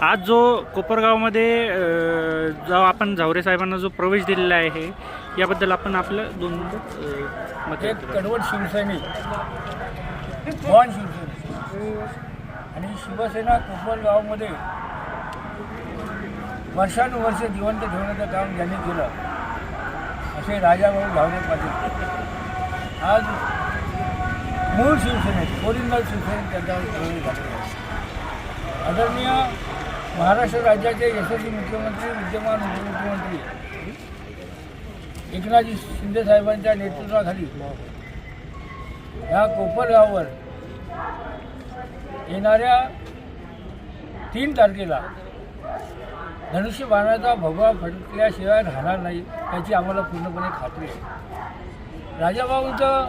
आज जो कोपरगावमध्ये जो आपण झावरे साहेबांना जो प्रवेश दिलेला आहे याबद्दल आपण आपलं दोन मत एक. कडवट शिवसैनिक भवान शिवसैनिक आणि शिवसेना कोपरगावमध्ये वर्षानुवर्ष जिवंत ठेवण्याचं काम ज्यांनी केलं असे राजाभाऊ धावणे पाटील आज मूळ शिवसेनेत? ओरिजिनल शिवसेनेत त्यांच्यावर प्रवेश झालेला आहे आदरणीय महाराष्ट्र राज्याचे यशस्वी मुख्यमंत्री विद्यमान उपमुख्यमंत्री एकनाथजी शिंदे साहेबांच्या नेतृत्वाखाली ह्या कोपरगाववर येणाऱ्या तीन तारखेला धनुष्यबाणाचा भगवा फटकल्याशिवाय राहणार नाही याची आम्हाला पूर्णपणे खात्री आहे. राजाभाऊंचं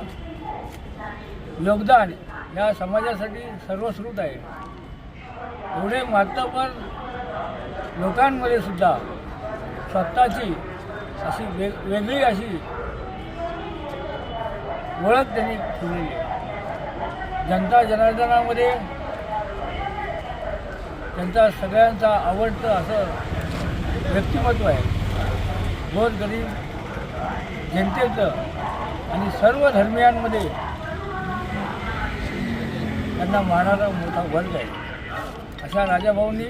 योगदान या समाजासाठी सर्वश्रुत आहे. एवढे मातबर लोकांमध्ये सुद्धा स्वतःची अशी वेग वेगळी अशी ओळख त्यांनी ठेवलेली जनता जनार्दनामध्ये त्यांचा सगळ्यांचा आवडतं असं व्यक्तिमत्व आहे. गोर गरीब जनतेचं आणि सर्व धर्मियांमध्ये त्यांना मानाचा मोठा वर्ग आहे. अशा राजाभाऊंनी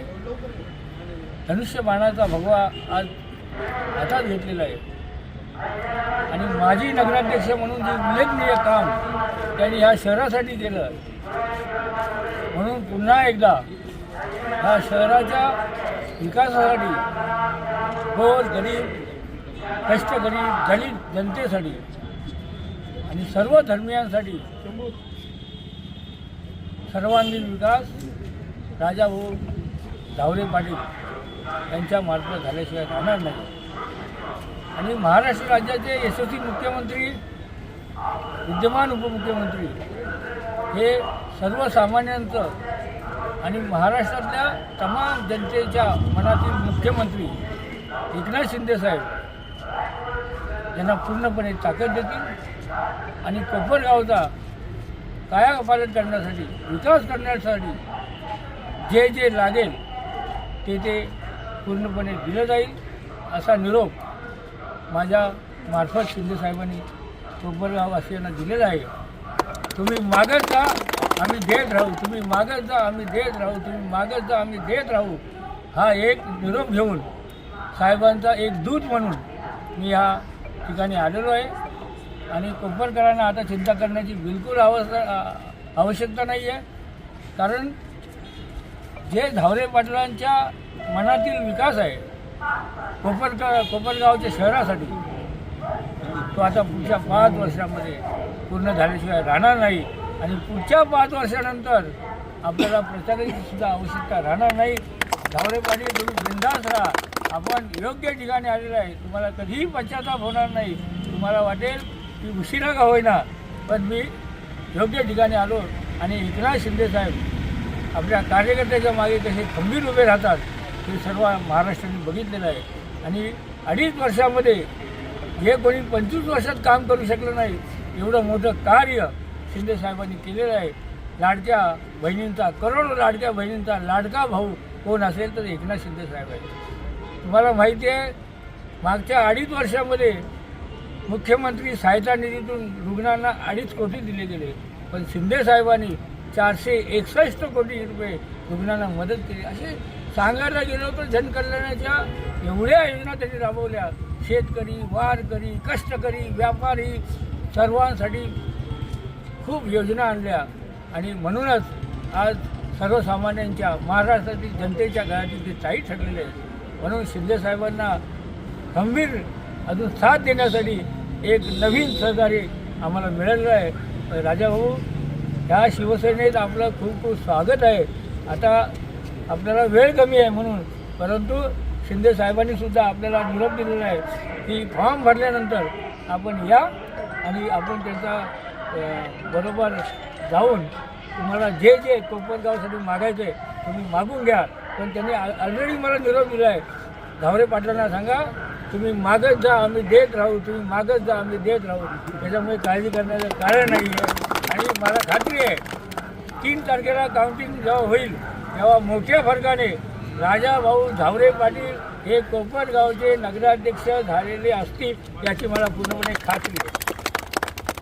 धनुष्यबाणाचा भगवा आज हातात घेतलेला आहे. आणि माजी नगराध्यक्ष म्हणून जे उल्लेखनीय काम त्यांनी ह्या शहरासाठी केलं म्हणून पुन्हा एकदा ह्या शहराच्या विकासासाठी गोर गरीब कष्टकरी दलित जनतेसाठी आणि सर्व धर्मियांसाठी सर्वांगीण विकास राजाभाऊ धावरे पाटील यांच्या मार्फत झाल्याशिवाय राहणार नाही. आणि महाराष्ट्र राज्याचे यशस्वी मुख्यमंत्री विद्यमान उपमुख्यमंत्री हे सर्वसामान्यांचं आणि महाराष्ट्रातल्या तमाम जनतेच्या मनातील मुख्यमंत्री एकनाथ शिंदेसाहेब यांना पूर्णपणे ताकद देतील आणि कोपरगावचा कायापालन करण्यासाठी विकास करण्यासाठी जे जे लागेल ते ते पूर्णपणे दिलं जाईल असा निरोप माझ्या मार्फत शिंदे साहेबांनी कोपरगाववासियांना दिलेला आहे. तुम्ही मागत जा आम्ही देत राहू. तुम्ही मागत जा आम्ही देत राहू. तुम्ही मागत जा आम्ही देत राहू. हा एक निरोप घेऊन साहेबांचा एक दूत म्हणून मी ह्या ठिकाणी आलेलो आहे. आणि कोपरकरांना आता चिंता करण्याची बिलकुल अवस्था आवश्यकता नाही आहे कारण जे धावरे पाटलांच्या मनातील विकास आहे कोपरकर कोपरगावच्या शहरासाठी तो आता पुढच्या पाच वर्षामध्ये पूर्ण झाल्याशिवाय राहणार नाही. आणि पुढच्या पाच वर्षानंतर आपल्याला प्रचाराची सुद्धा आवश्यकता राहणार नाही. धावरे पाटील तुम्ही बिंदास राहा. आपण योग्य ठिकाणी आलेलं आहे. तुम्हाला कधीही पश्चाताप होणार नाही. तुम्हाला वाटेल की उशिरा का होईना पण मी योग्य ठिकाणी आलो आणि एकनाथ शिंदेसाहेब आपल्या कार्यकर्त्याच्या मागे कसे खंबीर उभे राहतात हे सर्व महाराष्ट्राने बघितलेलं आहे. आणि अडीच वर्षामध्ये जे कोणी पंचवीस वर्षात काम करू शकलं नाही एवढं मोठं कार्य शिंदेसाहेबांनी केलेलं आहे. लाडक्या बहिणींचा करोडो लाडक्या बहिणींचा लाडका भाऊ कोण असेल तर एकनाथ शिंदेसाहेब आहे तुम्हाला माहिती आहे मागच्या अडीच वर्षामध्ये मुख्यमंत्री सहायता निधीतून रुग्णांना अडीच कोटी दिले गेले. पण शिंदे साहेबांनी चारशे एकसष्ट कोटी रुपये रुग्णांना मदत केली. असे सांगायला गेलो तर जनकल्याणाच्या एवढ्या योजना त्यांनी राबवल्या. शेतकरी वारकरी कष्टकरी व्यापारी सर्वांसाठी खूप योजना आणल्या. आणि म्हणूनच आज सर्वसामान्यांच्या महाराष्ट्रातील जनतेच्या गळ्यातील ते ताई ठरलेले आहेत म्हणून शिंदेसाहेबांना गंभीर अजून साथ देण्यासाठी एक नवीन सहकारी आम्हाला मिळालेलं आहे. राजाभाऊ ह्या शिवसेनेत आपलं खूप खूप स्वागत आहे. आता आपल्याला वेळ कमी आहे म्हणून परंतु शिंदे साहेबांनी सुद्धा आपल्याला निरोप दिलेला आहे की फॉर्म भरल्यानंतर आपण या आणि आपण त्याचा बरोबर जाऊन तुम्हाला जे जे कोपरगावसाठी मागायचं आहे तुम्ही मागून घ्या. पण त्यांनी ऑलरेडी मला निरोप दिला आहे. धावरे पाटलांना सांगा तुम्ही मागत जा आम्ही देत राहू तुम्ही मागत जा आम्ही देत राहू. त्याच्यामुळे काळजी करण्याचं कारण नाही आहे. आणि मला खात्री आहे तीन तारखेला काउंटिंग जेव्हा होईल तेव्हा मोठ्या फरकाने राजाभाऊ झावरे पाटील हे कोपरगावचे नगराध्यक्ष झालेले असतील याची मला पूर्णपणे खात्री आहे.